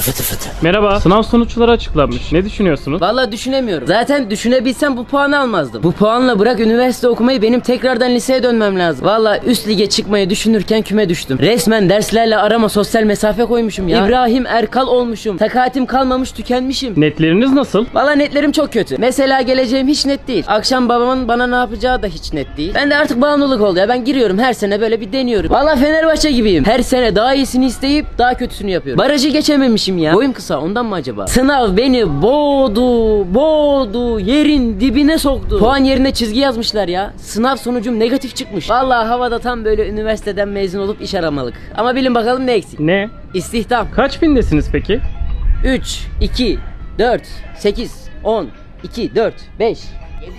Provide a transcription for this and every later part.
Fıtı fıtı fıtı. Merhaba. Sınav sonuçları açıklanmış. Ne düşünüyorsunuz? Vallahi düşünemiyorum. Zaten düşünebilsem bu puanı almazdım. Bu puanla bırak üniversite okumayı benim tekrardan liseye dönmem lazım. Vallahi üst lige çıkmayı düşünürken küme düştüm. Resmen derslerle arama sosyal mesafe koymuşum ya. İbrahim Erkal olmuşum. Takatim kalmamış tükenmişim. Netleriniz nasıl? Valla netlerim çok kötü. Mesela geleceğim hiç net değil. Akşam babamın bana ne yapacağı da hiç net değil. Ben de artık bağımlılık oldu ya. Ben giriyorum her sene böyle bir deniyorum. Valla Fenerbahçe gibiyim. Her sene daha iyisini isteyip daha kötüsünü yapıyorum. Barajı geçememişim ya. Boyum kısa ondan mı acaba? Sınav beni boğdu, boğdu, yerin dibine soktu. Puan yerine çizgi yazmışlar ya. Sınav sonucum negatif çıkmış. Valla havada tam böyle üniversiteden mezun olup iş aramalık. Ama bilin bakalım ne eksik. Ne? İstihdam. Kaç bindesiniz peki? 3, 2, 4, 8, 10, 2, 4, 5, 7.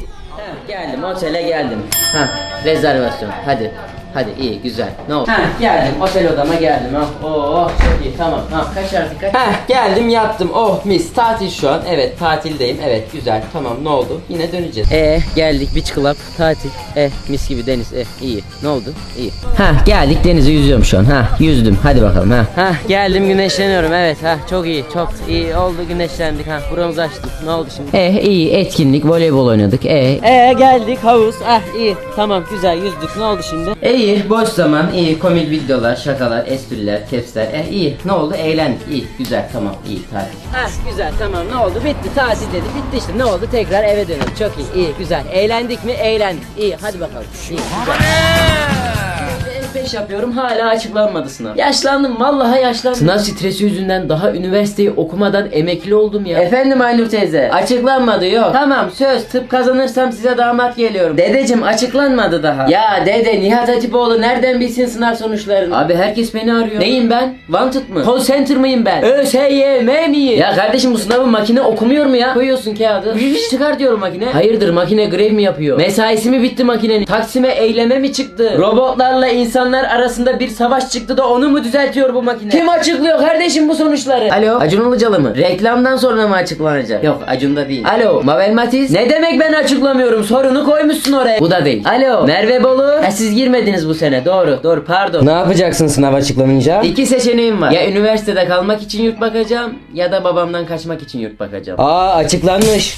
geldim otele geldim. Ha rezervasyon hadi. Hadi iyi güzel. Ne oldu? Ha geldim otel odama geldim. Oh, oh çok iyi tamam. Ha kaç artık kaç? Ha geldim yattım. Oh mis tatil şu an. Evet tatildeyim. Evet güzel tamam ne oldu? Yine döneceğiz. E geldik beach club tatil. Eh mis gibi deniz. Eh iyi. Ne oldu? İyi. Ha geldik denize yüzüyorum şu an. Ha yüzdüm. Hadi bakalım ha. Ha geldim güneşleniyorum. Evet ha çok iyi. Çok iyi oldu güneşlendik ha. Buramızı açtık. Ne oldu şimdi? Eh iyi etkinlik voleybol oynadık. Eh e geldik havuz. Ah iyi. Tamam güzel yüzdük. Ne oldu şimdi? E, iyi boş zaman. iyi komik videolar, şakalar, espriler, tepsiler. Eh iyi. Ne oldu? Eğlendik. İyi güzel tamam iyi tatil. Ha güzel tamam ne oldu? Bitti tatil dedi. Bitti işte. Ne oldu? Tekrar eve dönelim. Çok iyi. iyi güzel. Eğlendik mi? Eğlendik. İyi hadi bakalım. İyi güzel. F5 yapıyorum hala açıklanmadı sınav. Yaşlandım vallahi yaşlandım. Sınav stresi yüzünden daha üniversiteyi okumadan emekli oldum ya. Efendim Aynur teyze açıklanmadı yok. Tamam söz tıp kazanırsam size damat geliyorum. Dedeciğim açıklanmadı daha. Ya dede Nihat Hatipoğlu nereden bilsin sınav sonuçlarını? Abi herkes beni arıyor. Neyim ben? Wanted mı? Call center mıyım ben? ÖSYM miyim? Ya kardeşim bu sınavı makine okumuyor mu ya? Koyuyorsun kağıdı. Çıkar diyorum makine. Hayırdır makine grev mi yapıyor? Mesaisi mi bitti makinenin? Taksime eyleme mi çıktı? Robotlarla insanlar arasında bir savaş çıktı da onu mu düzeltiyor bu makine? Kim açıklıyor kardeşim bu sonuçları? Alo Acun Ilıcalı mı? Reklamdan sonra mı açıklanacak? Yok Acun'da değil. Alo Mabel Matiz? Ne demek ben açıklamıyorum? Sorunu koymuşsun oraya. Bu da değil. Alo Merve Bolu? Ha, siz girmediniz bu sene. Doğru. Doğru pardon. Ne yapacaksın sınav açıklanınca? İki seçeneğim var. Ya üniversitede kalmak için yurt bakacağım ya da babamdan kaçmak için yurt bakacağım. Aa açıklanmış.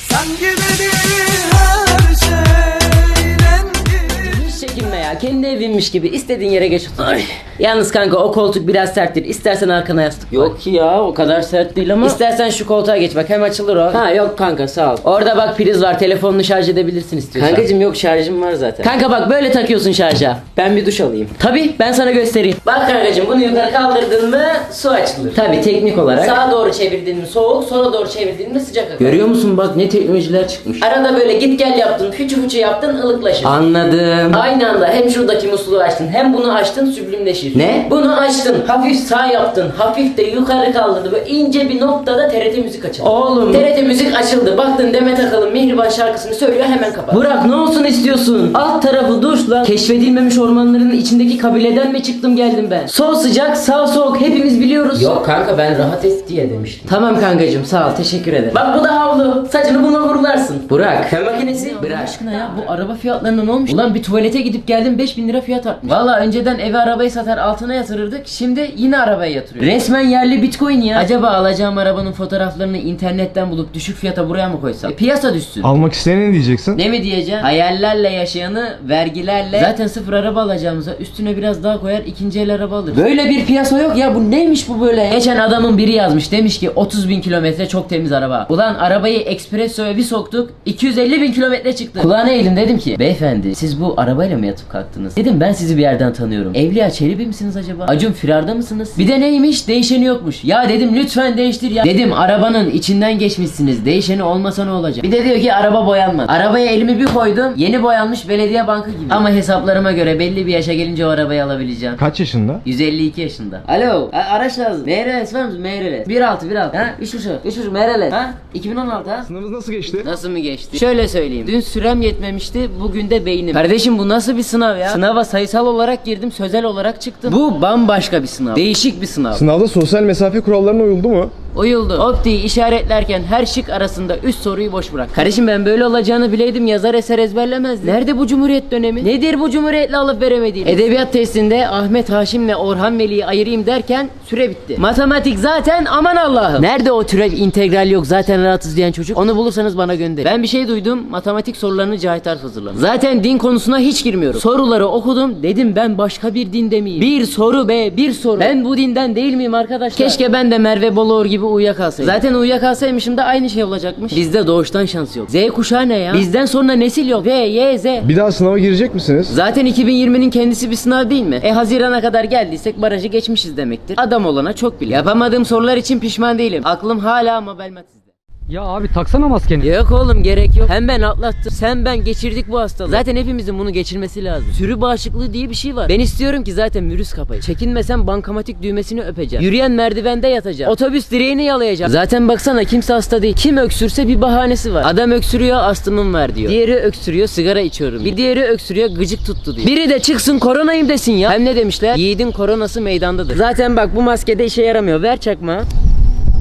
Hiç çekinme ya. Kendi evinmiş gibi istediğin yere geç otur. Ay. Yalnız kanka o koltuk biraz serttir. İstersen arkana yastık. Yok ya o kadar sert değil ama. İstersen şu koltuğa geç bak hem açılır o. Ha yok kanka sağ ol. Orada bak priz var telefonunu şarj edebilirsin istiyorsan. Kankacım yok şarjım var zaten. Kanka bak böyle takıyorsun şarja. Ben bir duş alayım. Tabi ben sana göstereyim. Bak kankacım bunu yukarı kaldırdın mı su açılır. Tabi teknik olarak. Sağa doğru çevirdin mi soğuk sola doğru çevirdin mi sıcak akar. Görüyor musun bak ne teknolojiler çıkmış. Arada böyle git gel yaptın füçü füçü yaptın ılıklaşır. Anladım. Aynı anda hem şuradaki musluğu açtın hem bunu açtın süblimleşir. Ne? Bunu açtın hafif sağ yaptın hafif de yukarı kaldırdı böyle ince bir noktada TRT müzik açıldı. Oğlum. TRT müzik açıldı baktın Demet Akalın Mihriban şarkısını söylüyor hemen kapat. Burak ne olsun istiyorsun? Alt tarafı duş lan. Keşfedilmemiş ormanların içindeki kabileden mi çıktım geldim ben? Sol sıcak sağ soğuk hepimiz biliyoruz. Yok kanka ben rahat et diye demiştim. Tamam kankacım sağ ol teşekkür ederim. Bak bu da havlu. Saçını bununla vurularsın. Burak. Fön makinesi. Bırak. aşkına ya bu araba fiyatlarına ne olmuş? Ulan bir tuvalete gidip geldim 5000 lira fiyat artmış. Valla önceden eve arabayı satar altına yatırırdık. Şimdi yine arabaya yatırıyor. Resmen yerli bitcoin ya. Acaba alacağım arabanın fotoğraflarını internetten bulup düşük fiyata buraya mı koysam? E, piyasa düşsün. Almak isteyene ne diyeceksin? Ne mi diyeceğim? Hayallerle yaşayanı vergilerle zaten sıfır araba alacağımıza üstüne biraz daha koyar ikinci el araba alır. Böyle bir piyasa yok ya bu neymiş bu böyle? Geçen adamın biri yazmış demiş ki 30 bin kilometre çok temiz araba. Ulan arabayı espressoya bir soktuk 250 bin kilometre çıktı. Kulağına eğildim dedim ki beyefendi siz bu arabayla mı yatıp kalktınız? Dedim ben sizi bir yerden tanıyorum. Evliya Çelebi misiniz acaba? Acun firarda mısınız? Bir de neymiş? Değişeni yokmuş. Ya dedim lütfen değiştir ya. Dedim arabanın içinden geçmişsiniz. Değişeni olmasa ne olacak? Bir de diyor ki araba boyanmaz. Arabaya elimi bir koydum. Yeni boyanmış belediye bankı gibi. Ama hesaplarıma göre belli bir yaşa gelince o arabayı alabileceğim. Kaç yaşında? 152 yaşında. Alo. A- araç lazım. MRS var mısın? MRS. 1.6 1.6. Ha? 3.5. 3.5 MRS. Ha? 2016 ha? Sınavınız nasıl geçti? Nasıl mı geçti? Şöyle söyleyeyim. Dün sürem yetmemişti. Bugün de beynim. Kardeşim bu nasıl bir sınav ya? Sınava sayısal olarak girdim. Sözel olarak çıktım. Bu bambaşka bir sınav. Değişik bir sınav. Sınavda sosyal mesafe kurallarına uyuldu mu? Uyuldu. Optiği işaretlerken her şık arasında üst soruyu boş bırak. Kardeşim ben böyle olacağını bileydim yazar eser ezberlemezdim. Nerede bu cumhuriyet dönemi? Nedir bu cumhuriyetle alıp veremediğim? Edebiyat testinde Ahmet Haşim'le Orhan Veli'yi ayırayım derken süre bitti. Matematik zaten aman Allah'ım. Nerede o türev integral yok zaten rahatsız diyen çocuk? Onu bulursanız bana gönderin. Ben bir şey duydum. Matematik sorularını Cahit Arf hazırlamış. Zaten din konusuna hiç girmiyorum. Soruları okudum. Dedim ben başka bir dinde miyim? Bir soru be bir soru. Ben bu dinden değil miyim arkadaşlar? Keşke ben de Merve Boluğur gibi uyuyakalsaydım. Zaten uyuyakalsaymışım da aynı şey olacakmış. Bizde doğuştan şans yok. Z kuşağı ne ya? Bizden sonra nesil yok. V, Y, Z. Bir daha sınava girecek misiniz? Zaten 2020'nin kendisi bir sınav değil mi? E Haziran'a kadar geldiysek barajı geçmişiz demektir. Adam olana çok bile. Yapamadığım sorular için pişman değilim. Aklım hala Matiz'de. Ya abi taksana maskeni. Yok oğlum gerek yok. Hem ben atlattım. Sen ben geçirdik bu hastalığı. Zaten hepimizin bunu geçirmesi lazım. Sürü bağışıklığı diye bir şey var. Ben istiyorum ki zaten virüs kapayı. Çekinmesem bankamatik düğmesini öpeceğim. Yürüyen merdivende yatacağım. Otobüs direğini yalayacağım. Zaten baksana kimse hasta değil. Kim öksürse bir bahanesi var. Adam öksürüyor astımım var diyor. Diğeri öksürüyor sigara içiyorum. Bir diğeri öksürüyor gıcık tuttu diyor. Biri de çıksın koronayım desin ya. Hem ne demişler? Yiğidin koronası meydandadır. Zaten bak bu maskede işe yaramıyor. Ver çakma.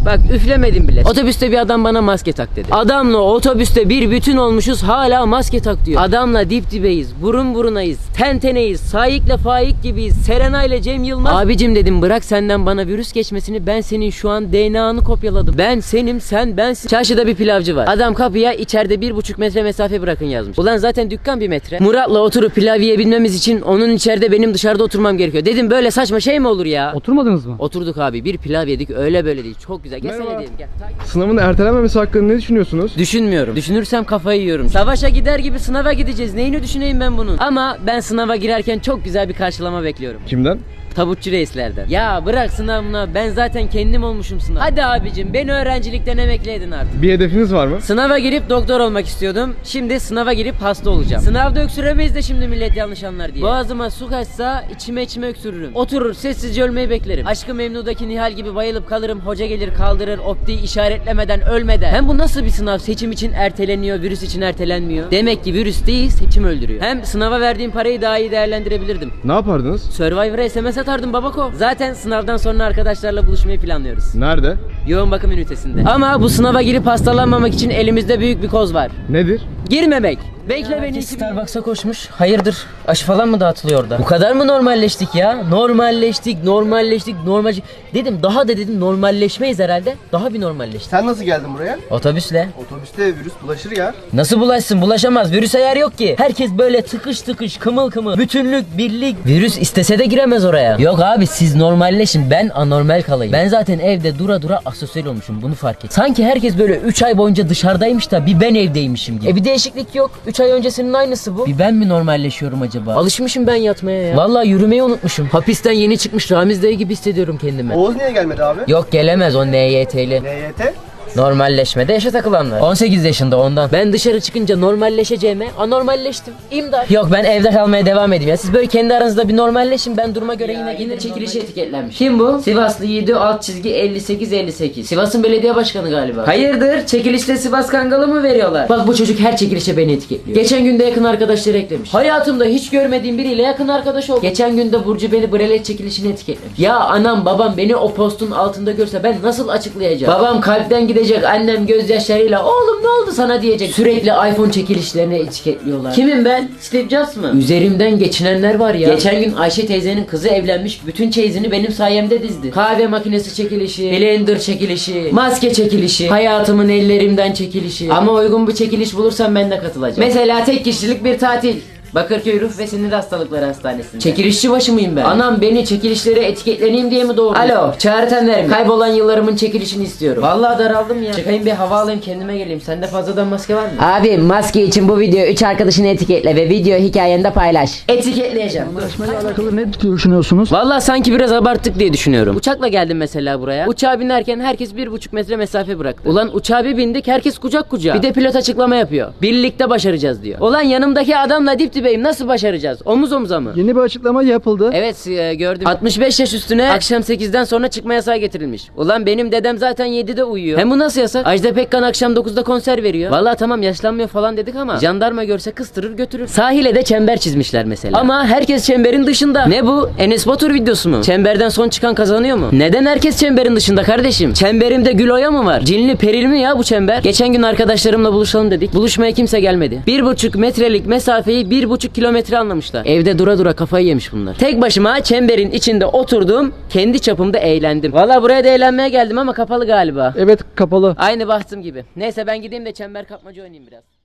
Bak üflemedim bile. Otobüste bir adam bana maske tak dedi. Adamla otobüste bir bütün olmuşuz hala maske tak diyor. Adamla dip dibeyiz. Burun burunayız. Ten teneyiz. Saik'le Faik gibiyiz. Serena ile Cem Yılmaz. Abicim dedim bırak senden bana virüs geçmesini. Ben senin şu an DNA'nı kopyaladım. Ben senim sen bensin. Çarşıda bir pilavcı var. Adam kapıya içeride bir buçuk metre mesafe bırakın yazmış. Ulan zaten dükkan bir metre. Murat'la oturup pilav yiyebilmemiz için onun içeride benim dışarıda oturmam gerekiyor. Dedim böyle saçma şey mi olur ya? Oturmadınız mı? Oturduk abi bir pilav yedik öyle böyle değil çok güzel gel sen Merhaba. gel. Sınavın ertelenmemesi hakkında ne düşünüyorsunuz? Düşünmüyorum. Düşünürsem kafayı yiyorum. Savaşa gider gibi sınava gideceğiz. Neyini düşüneyim ben bunun? Ama ben sınava girerken çok güzel bir karşılama bekliyorum. Kimden? Tabutçu reislerden. Ya bırak sınavına ben zaten kendim olmuşum sınav. Hadi abicim beni öğrencilikten emekli edin artık. Bir hedefiniz var mı? Sınava girip doktor olmak istiyordum. Şimdi sınava girip hasta olacağım. Sınavda öksüremeyiz de şimdi millet yanlış anlar diye. Boğazıma su kaçsa içime içime öksürürüm. Oturur sessizce ölmeyi beklerim. Aşkı Memnu'daki Nihal gibi bayılıp kalırım. Hoca gelir kaldırır optiği işaretlemeden ölmeden. Hem bu nasıl bir sınav? Seçim için erteleniyor, virüs için ertelenmiyor. Demek ki virüs değil seçim öldürüyor. Hem sınava verdiğim parayı daha iyi değerlendirebilirdim. Ne yapardınız? Survivor'a SMS atardım babako. Zaten sınavdan sonra arkadaşlarla buluşmayı planlıyoruz. Nerede? Yoğun bakım ünitesinde. Ama bu sınava girip hastalanmamak için elimizde büyük bir koz var. Nedir? Girmemek. Bekle beni. Starbucks'a koşmuş. Hayırdır? Aşı falan mı dağıtılıyor orada? Bu kadar mı normalleştik ya? Normalleştik, normalleştik, normal. Dedim daha da dedim normalleşmeyiz herhalde. Daha bir normalleştik. Sen nasıl geldin buraya? Otobüsle. Otobüste virüs bulaşır ya. Nasıl bulaşsın? Bulaşamaz. Virüse yer yok ki. Herkes böyle tıkış tıkış, kımıl kımıl. Bütünlük, birlik. Virüs istese de giremez oraya. Yok abi siz normalleşin. Ben anormal kalayım. Ben zaten evde dura dura asosyal olmuşum. Bunu fark et. Sanki herkes böyle 3 ay boyunca dışarıdaymış da bir ben evdeymişim gibi. E bir değişiklik yok. 3 ay öncesinin aynısı bu. Bir ben mi normalleşiyorum acaba? Alışmışım ben yatmaya ya. Vallahi yürümeyi unutmuşum. Hapisten yeni çıkmış Ramiz dayı gibi hissediyorum kendimi. Oğuz niye gelmedi abi? Yok gelemez o NYT'li. NYT? Normalleşmede yaşa takılanlar. 18 yaşında ondan. Ben dışarı çıkınca normalleşeceğime anormalleştim. İmdat. Yok ben evde kalmaya devam edeyim ya. Siz böyle kendi aranızda bir normalleşin. Ben duruma göre yine yine çekilişi etiketlenmiş. Kim bu? Sivaslı Yiğidi alt çizgi 58 58. Sivas'ın belediye başkanı galiba. Hayırdır? Çekilişte Sivas Kangalı mı veriyorlar? Bak bu çocuk her çekilişe beni etiketliyor. Geçen günde yakın arkadaşları eklemiş. Hayatımda hiç görmediğim biriyle yakın arkadaş oldum. Geçen günde Burcu beni Brelet çekilişine etiketlemiş. Ya anam babam beni o postun altında görse ben nasıl açıklayacağım? Babam kalpten gidecek annem gözyaşlarıyla oğlum ne oldu sana diyecek. Sürekli iPhone çekilişlerine etiketliyorlar. Kimim ben? Steve Jobs mı? Üzerimden geçinenler var ya. Geçen gün Ayşe teyzenin kızı evlenmiş. Bütün çeyizini benim sayemde dizdi. Kahve makinesi çekilişi, blender çekilişi, maske çekilişi, hayatımın ellerimden çekilişi. Ama uygun bir çekiliş bulursam ben de katılacağım. Mesela tek kişilik bir tatil. Bakırköy Ruh ve Sinir Hastalıkları Hastanesi'nde. Çekilişçi başı mıyım ben? Anam beni çekilişlere etiketleneyim diye mi doğurdu? Alo, Çağrı mi? Kaybolan yıllarımın çekilişini istiyorum. Vallahi daraldım ya. Çıkayım bir hava alayım kendime geleyim. Sende fazladan maske var mı? Abi maske için bu videoyu 3 arkadaşını etiketle ve video hikayende paylaş. Etiketleyeceğim. Yarışmayla alakalı ne düşünüyorsunuz? Vallahi sanki biraz abarttık diye düşünüyorum. Uçakla geldim mesela buraya. Uçağa binerken herkes bir buçuk metre mesafe bıraktı. Ulan uçağa bir bindik herkes kucak kucağa. Bir de pilot açıklama yapıyor. Birlikte başaracağız diyor. Ulan yanımdaki adamla dip Fatih Bey'im nasıl başaracağız? Omuz omuza mı? Yeni bir açıklama yapıldı. Evet e, gördüm. 65 yaş üstüne akşam 8'den sonra çıkma yasağı getirilmiş. Ulan benim dedem zaten 7'de uyuyor. Hem bu nasıl yasak? Ajda Pekkan akşam 9'da konser veriyor. Vallahi tamam yaşlanmıyor falan dedik ama jandarma görse kıstırır götürür. Sahile de çember çizmişler mesela. Ama herkes çemberin dışında. Ne bu? Enes Batur videosu mu? Çemberden son çıkan kazanıyor mu? Neden herkes çemberin dışında kardeşim? Çemberimde gül oya mı var? Cinli peril mi ya bu çember? Geçen gün arkadaşlarımla buluşalım dedik. Buluşmaya kimse gelmedi. Bir buçuk metrelik mesafeyi bir buçuk kilometre anlamışlar. Evde dura dura kafayı yemiş bunlar. Tek başıma çemberin içinde oturdum. Kendi çapımda eğlendim. Valla buraya da eğlenmeye geldim ama kapalı galiba. Evet kapalı. Aynı bahtım gibi. Neyse ben gideyim de çember kapmaca oynayayım biraz.